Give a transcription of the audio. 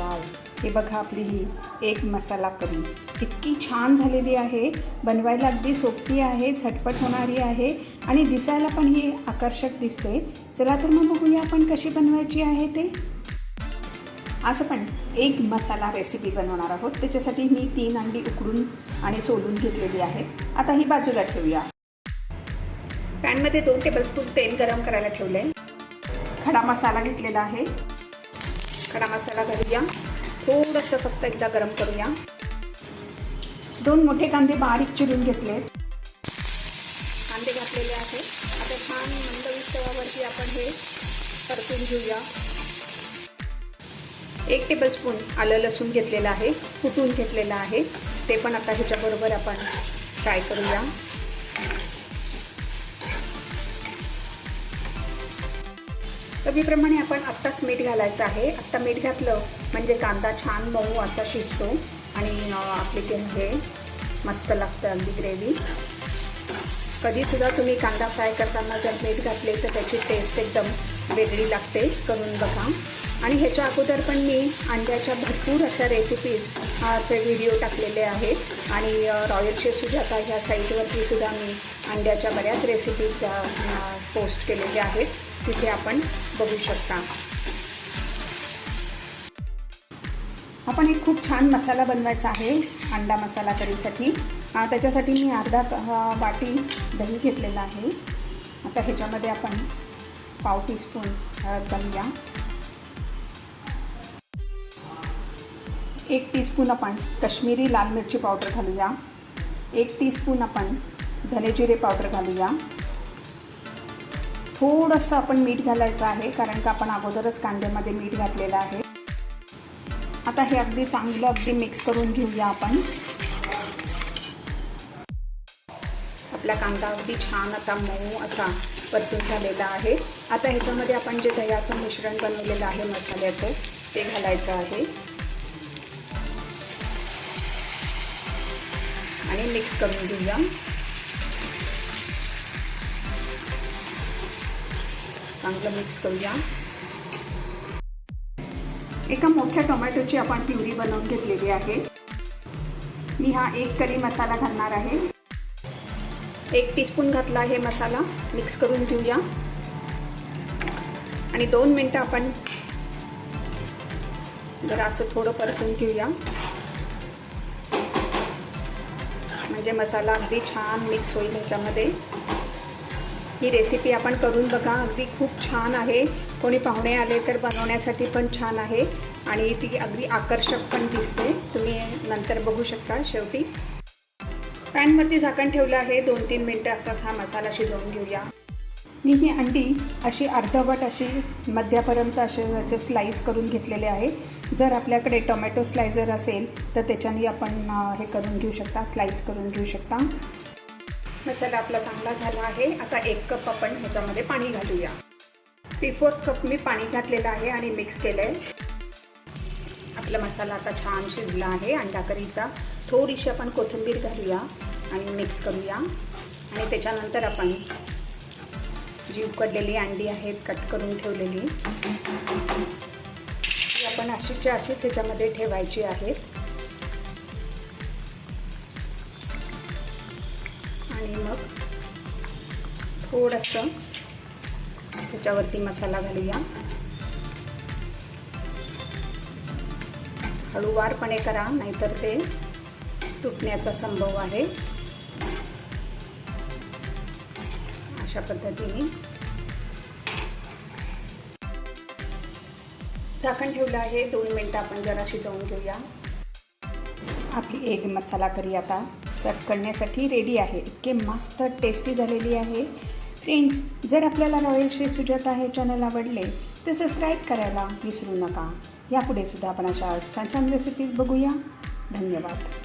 Wow हे बघा आपली ही एक मसाला करी. इतकी छान झालेली आहे. बनवायला अगदी सोपी आहे झटपट होणारी आहे आणि दिसायला पण ही आकर्षक दिसते. चला तर मग बघूया आपण कशी बनवायची आहे ते. आज आपण एक मसाला रेसिपी बनवणार आहोत. त्याच्यासाठी मी तीन अंडी उकडून आणि सोलून घेतलेली आहे. आता ही बाजूला ठेवूया. पॅनमध्ये दोन टेबलस्पून तेल गरम करायला ठेवले खडा मसाला घेतलेला आहे. खडा मसाला घालूया. थोडंसं फक्त एकदा गरम करूया. दोन मोठे कांदे बारीक चिरून घेतले. कांदे घातलेले आहेत. आता छान मंद उत्सवावरती आपण हे परतून घेऊया. एक टेबलस्पून आलं लसूण घेतलेलं आहे. कुटून घेतलेलं आहे. ते पण आता ह्याच्याबरोबर आपण फ्राय करूया. चवीप्रमाणे आपण आत्ताच मीठ घालायचं आहे. आत्ता मीठ घातलं म्हणजे कांदा छान मऊ असा शिजतो. आणि आपली ते हे मस्त लागतं अगदी ग्रेव्ही कधीसुद्धा तुम्ही कांदा फ्राय करताना जर मीठ घातले तर त्याची टेस्ट एकदम वेगळी लागते. करून बघा. आणि ह्याच्या अगोदर पण मी अंड्याच्या भरपूर अशा रेसिपीज असे व्हिडिओ टाकलेले आहेत. आणि रॉयल शेफ ह्या साईटवरती सुद्धा मी अंड्याच्या बऱ्याच रेसिपीज पोस्ट केलेल्या आहेत. तिथे आपण बघू शकता. आपण एक खूप छान मसाला बनवायचा आहे अंडा मसाला करीसाठी. त्याच्यासाठी मी अर्धा वाटी दही घेतलेला आहे. आता ह्याच्यामध्ये आपण पाव टीस्पून हळद घालूया. एक टीस्पून आपण कश्मीरी लाल मिरची पावडर घालूया. एक टीस्पून आपण धनेजिरे पावडर घालूया. थोडंसं आपण मीठ घालायचं आहे कारण का आपण अगोदरच कांद्यामध्ये मीठ घातलेलं आहे. आता हे अगदी चांगलं अगदी मिक्स करून घेऊया आपण. आपला कांदा अगदी छान आता मऊ असा परतून झालेला आहे. आता ह्याच्यामध्ये आपण जे दह्याचं मिश्रण बनवलेलं आहे मसाल्याचं ते घालायचं आहे. आणि मिक्स करून घेऊया. चांगलं मिक्स करूया. एका मोठ्या टोमॅटोची आपण प्युरी बनवून घेतलेली आहे. मी हा एक करी मसाला घालणार आहे. एक टीस्पून घातला आहे मसाला. मिक्स करून घेऊया. आणि दोन मिनटं आपण जरा असं थोडं परतून घेऊया. म्हणजे मसाला अगदी छान मिक्स होईल ह्याच्यामध्ये ही रेसिपी आपण करून बघा. अगदी खूप छान आहे. कोणी पाहुणे आले तर बनवण्यासाठी पण छान आहे. आणि ती अगदी आकर्षक पण दिसते. तुम्ही नंतर बघू शकता शेवटी. पॅनवरती झाकण ठेवलं आहे. दोन तीन मिनटं असाच हा मसाला शिजवून घेऊया. मी ही अंडी अशी अर्धवट अशी मध्यापर्यंत असे याचे स्लाईस करून घेतलेले आहे. जर आपल्याकडे टोमॅटो स्लायझर असेल तर त्याच्याने आपण हे करून घेऊ शकता स्लाईस करून घेऊ शकता. मसाला आपला चांगला झाला आहे. आता एक कप आपण ह्याच्यामध्ये पाणी घालूया. थ्री फोर्थ कप मी पाणी घातलेलं आहे आणि मिक्स केलं आहे आपला मसाला आता छान शिजला आहे अंडा करीचा थोडीशी आपण कोथिंबीर घालूया आणि मिक्स करूया. आणि त्याच्यानंतर आपण जी उकडलेली अंडी आहेत कट करून ठेवलेली. ती आपण अशीच्या अशीच ह्याच्यामध्ये ठेवायची आहेत. आणि मग थोडंसं त्याच्यावरती मसाला घालूया. हळूवारपणे करा नाहीतर ते तुटण्याचा संभव आहे. अशा पद्धतीने. झाकण ठेवलं आहे दोन मिनटं आपण जरा शिजवून घेऊया. आपली एक मसाला करी आता. सर्व करण्यासाठी रेडी आहे. इतके मस्त टेस्टी झालेली आहे. फ्रेंड्स जर आपल्याला रॉयल श्री सुजाता हे चॅनल आवडले तर सबस्क्राईब करायला विसरू नका. यापुढे सुद्धा आपण अशा छान छान रेसिपीज बघूया. धन्यवाद.